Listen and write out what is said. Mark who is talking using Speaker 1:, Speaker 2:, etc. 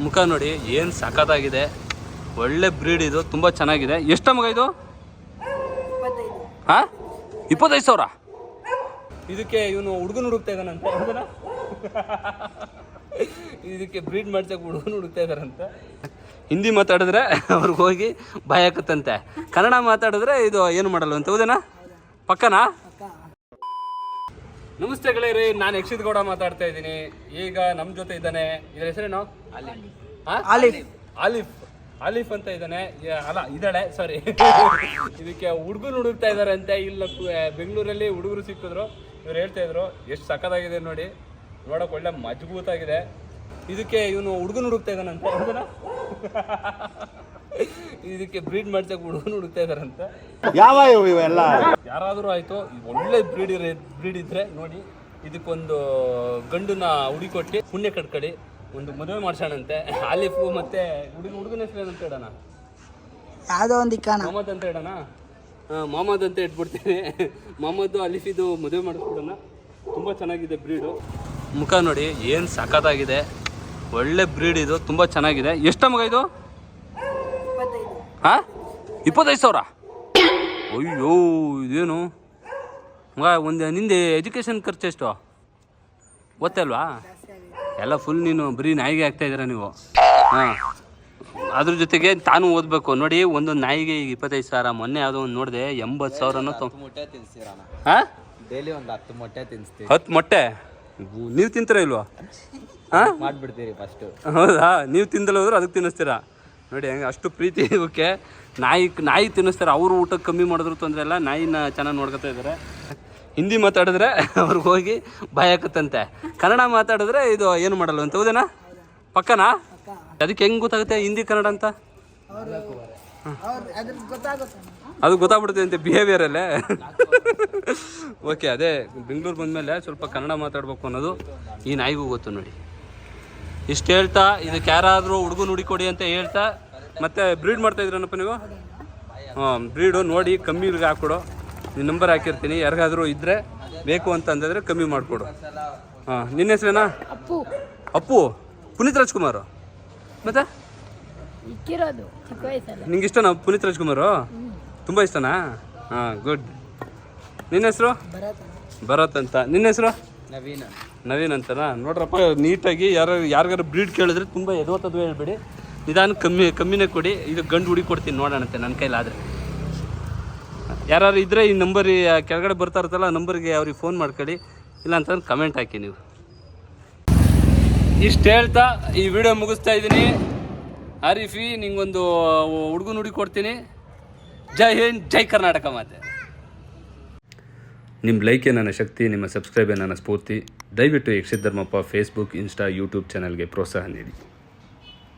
Speaker 1: ಮುಖ ನೋಡಿ ಏನು ಸಖತ್ತಾಗಿದೆ. ಒಳ್ಳೆ ಬ್ರೀಡ್ ಇದು ತುಂಬ ಚೆನ್ನಾಗಿದೆ. ಎಷ್ಟು ಮಗ ಇದು? ಹಾಂ? ಇಪ್ಪತ್ತೈದು ಸಾವಿರ? ಇದಕ್ಕೆ ಇವನು ಹುಡುಗನ ಹುಡುಕ್ತಾ ಇದ್ದಾನಂತೆ. ಇದಕ್ಕೆ ಬ್ರೀಡ್ ಮಾಡ್ಸಕ್ಕೆ ಹುಡುಗನ ಹುಡುಕ್ತಾ ಇದ್ದಾರಂತೆ ಹಿಂದಿ ಮಾತಾಡಿದ್ರೆ ಅವ್ರಿಗೆ ಹೋಗಿ ಭಯ ಆಕತ್ತಂತೆ ಕನ್ನಡ ಮಾತಾಡಿದ್ರೆ ಇದು ಏನು ಮಾಡಲ್ಲ ಅಂತ ಹೌದೇನಾ? ಪಕ್ಕನಾ? ನಮಸ್ತೆ ಗೆಳೆಯರಿ ನಾನು ಯಕ್ಷಿತ್ ಗೌಡ ಮಾತಾಡ್ತಾ ಇದ್ದೀನಿ. ಈಗ ನಮ್ಮ ಜೊತೆ ಇದ್ದಾನೆ ಇದ್ರ ಹೆಸರೇನು? ಆಲಿಫ್ ಆಲಿಫ್ ಆಲಿಫ್ ಅಂತ ಇದ್ದಾನೆ. ಅಲ್ಲ ಇದ್ದಾಳೆ ಸಾರಿ ಇದಕ್ಕೆ ಹುಡುಗರು ಹುಡುಕ್ತಾ ಇದ್ದಾರೆ ಅಂತೆ ಇಲ್ಲ ಬೆಂಗಳೂರಲ್ಲಿ ಹುಡುಗರು ಸಿಕ್ಕಿದ್ರು. ಇವ್ರು ಹೇಳ್ತಾ ಇದ್ರು ಎಷ್ಟು ಸಕ್ಕದಾಗಿದೆ ನೋಡಿ. ನೋಡಕ್ ಒಳ್ಳೆ ಮಜಬೂತಾಗಿದೆ. ಇದಕ್ಕೆ ಇವನು ಹುಡುಗನ ಹುಡುಕ್ತಾ ಇದ್ದಾನಂತೆ. ಇದಕ್ಕೆ ಬ್ರೀಡ್ ಮಾಡ್ಸಕ್ ಹುಡುಗನ ಹುಡುಕ್ತಾ ಇದಾರಂತ
Speaker 2: ಯಾವ ಇವೆಲ್ಲ?
Speaker 1: ಯಾರಾದರೂ ಆಯ್ತು ಒಳ್ಳೆ ಬ್ರೀಡ್ ಇರ ಬ್ರೀಡ್ ಇದ್ರೆ ನೋಡಿ ಇದಕ್ಕೊಂದು ಗಂಡನ ಹುಡುಕೊಟ್ಟು ಪುಣ್ಯ ಕಟ್ಕಡಿ ಒಂದು ಮದುವೆ ಮಾಡ್ಸೋಣಂತೆ. ಆಲಿಫು ಮತ್ತೆ ಹುಡುಗ ಹುಡುಗನ ಹೆಸರು ಏನಂತ ಹೇಳೋಣ?
Speaker 3: ಯಾವುದೋ ಒಂದು ಇಕ್ಕಾನ
Speaker 1: ಮೊಹಮ್ಮದ್ ಅಂತ ಹೇಳೋಣ? ಹಾಂ ಮೊಹಮ್ಮದ್ ಅಂತ ಇಟ್ಬಿಡ್ತೀನಿ. ಮೊಹಮ್ಮದ್ದು ಅಲಿಫಿದು ಮದುವೆ ಮಾಡಿಸ್ಬಿಡೋಣ. ತುಂಬ ಚೆನ್ನಾಗಿದೆ ಬ್ರೀಡು ಮುಖ ನೋಡಿ ಏನು ಸಖತ್ತಾಗಿದೆ. ಒಳ್ಳೆ ಬ್ರೀಡ್ ಇದು ತುಂಬ ಚೆನ್ನಾಗಿದೆ. ಎಷ್ಟು ಮಗ ಇದು? ಹಾಂ ಇಪ್ಪತ್ತೈದು ಸಾವಿರ? ಅಯ್ಯೋ ಇದೇನು? ಮಗ ಒಂದು ನಿಂದೆ ಎಜುಕೇಷನ್ ಖರ್ಚು ಎಷ್ಟು? ಗೊತ್ತಲ್ವಾ ಎಲ್ಲ ಫುಲ್ ನೀನು ಬರೀ ನಾಯಿಗೆ ಆಗ್ತಾ ಇದ್ದೀರಾ ನೀವು. ಹಾಂ. ಅದ್ರ ಜೊತೆಗೆ ತಾನು ಓದಬೇಕು. ನೋಡಿ ಒಂದೊಂದು ನಾಯಿಗೆ ಈಗ ಇಪ್ಪತ್ತೈದು ಸಾವಿರ. ಮೊನ್ನೆ ಯಾವುದೋ ಒಂದು ನೋಡಿದೆ ಎಂಬತ್ತು ಸಾವಿರನೂ ತೊಂ
Speaker 2: ಮೊಟ್ಟೆ
Speaker 1: ಹಾಂ
Speaker 2: ಡೈಲಿ ಒಂದು ಹತ್ತು ಮೊಟ್ಟೆ
Speaker 1: ಹತ್ತು ಮೊಟ್ಟೆ? ನೀವು ತಿಂತೀರ ಇಲ್ವಾ? ಹಾಂ
Speaker 2: ಮಾಡಿಬಿಡ್ತೀರಿ ಫಸ್ಟು
Speaker 1: ಹೌದಾ? ನೀವು ತಿಂದಲ್ಲ ಹೋದ್ರೆ ಅದಕ್ಕೆ ತಿನ್ನಿಸ್ತೀರಾ? ನೋಡಿ, ಹಂಗೆ ಅಷ್ಟು ಪ್ರೀತಿ ಇವಕ್ಕೆ ನಾಯಿ ನಾಯಿ ತಿನ್ನಿಸ್ತಾರೆ, ಅವರು ಊಟ ಕಮ್ಮಿ ಮಾಡಿದ್ರು ತೊಂದರೆ ಇಲ್ಲ, ನಾಯಿನ ಚೆನ್ನಾಗಿ ನೋಡ್ಕೊತಾ ಇದ್ದಾರೆ. ಹಿಂದಿ ಮಾತಾಡಿದ್ರೆ ಅವ್ರಿಗೆ ಹೋಗಿ ಭಯ ಕನ್ನಡ ಮಾತಾಡಿದ್ರೆ ಇದು ಏನು ಮಾಡಲ್ಲ ಅಂತ ಹೌದೇನಾ? ಪಕ್ಕನಾ? ಅದಕ್ಕೆ ಹೆಂಗೆ ಗೊತ್ತಾಗುತ್ತೆ ಹಿಂದಿ, ಕನ್ನಡ ಅಂತ? ಅದು ಗೊತ್ತಾಗ್ಬಿಡುತ್ತೆ ಅಂತೆ ಬಿಹೇವಿಯರಲ್ಲೇ ಓಕೆ, ಅದೇ ಬೆಂಗಳೂರು ಬಂದಮೇಲೆ ಸ್ವಲ್ಪ ಕನ್ನಡ ಮಾತಾಡ್ಬೇಕು ಅನ್ನೋದು ಈ ನಾಯಿಗೂ ಗೊತ್ತು ನೋಡಿ. ಇಷ್ಟು ಹೇಳ್ತಾ, ಇದಕ್ಕೆ ಯಾರಾದರೂ ಹುಡುಗನ ಹುಡುಕೊಡಿ ಅಂತ ಹೇಳ್ತಾ ಮತ್ತೆ ಬ್ರೀಡ್ ಮಾಡ್ತಾ ಇದ್ರನಪ್ಪ ನೀವು? ಹಾಂ ಬ್ರೀಡು ನೋಡಿ ಕಮ್ಮಿಗೆ ಹಾಕ್ಕೊಡು. ನಿನ್ನ ನಂಬರ್ ಹಾಕಿರ್ತೀನಿ. ಯಾರಿಗಾದರೂ ಇದ್ದರೆ ಬೇಕು ಅಂತ ಅಂದಿದ್ರೆ ಕಮ್ಮಿ ಮಾಡಿಕೊಡು. ಹಾಂ ನಿನ್ನ ಹೆಸರೇನಾ?
Speaker 4: ಅಪ್ಪು.
Speaker 1: ಅಪ್ಪು? ಪುನೀತ್ ರಾಜ್ಕುಮಾರ್? ಮತ್ತೆ? ನಿಂಗೆ ಇಷ್ಟನಾ ಪುನೀತ್ ರಾಜ್ಕುಮಾರು? ತುಂಬ ಇಷ್ಟನಾ? ಹಾಂ ಗುಡ್ ನಿನ್ನ ಹೆಸರು? ಭರತ್ ಅಂತ. ನಿನ್ನ ಹೆಸರು?
Speaker 2: ನವೀನ್.
Speaker 1: ನವೀನ್ ಅಂತನಾ? ನೋಡ್ರಪ್ಪ ನೀಟಾಗಿ ಯಾರು ಯಾರಿಗಾರು ಬ್ರೀಡ್ ಕೇಳಿದ್ರೆ ತುಂಬ ಎದವತ್ತದು ಹೇಳ್ಬೇಡಿ. ನಿಧಾನ ಕಮ್ಮಿ, ಕಮ್ಮಿನೇ ಕೊಡಿ. ಇದು ಗಂಡು ಹುಡಿ ಕೊಡ್ತೀನಿ ನೋಡೋಣಂತೆ ನನ್ನ ಕೈಲಾದರೆ ಯಾರು ಇದ್ದರೆ ಈ ನಂಬರ್ ಕೆಳಗಡೆ ಬರ್ತಾ ಇರ್ತಲ್ಲ ಆ ನಂಬರ್ಗೆ ಅವ್ರಿಗೆ ಫೋನ್ ಮಾಡ್ಕೊಳ್ಳಿ. ಇಲ್ಲ ಅಂತಂದ್ರೆ ಕಮೆಂಟ್ ಹಾಕಿ ನೀವು. ಇಷ್ಟು ಹೇಳ್ತಾ ಈ ವಿಡಿಯೋ ಮುಗಿಸ್ತಾ ಇದ್ದೀನಿ. ಆರಿಫಿ ನಿಂಗೊಂದು ಹುಡುಗನ ಹುಡುಗಿ ಕೊಡ್ತೀನಿ. ಜೈ ಹಿಂದ್, ಜೈ ಕರ್ನಾಟಕ ಮಾತೆ. ನಿಮ್ಮ ಲೈಕೇ ನನ್ನ ಶಕ್ತಿ, ನಿಮ್ಮ ಸಬ್ಸ್ಕ್ರೈಬೇ ನನ್ನ ಸ್ಫೂರ್ತಿ. ದಯವಿಟ್ಟು Yakshith Dharmappa Facebook Insta YouTube ಚಾನಲ್ಗೆ ಪ್ರೋತ್ಸಾಹ ನೀಡಿ.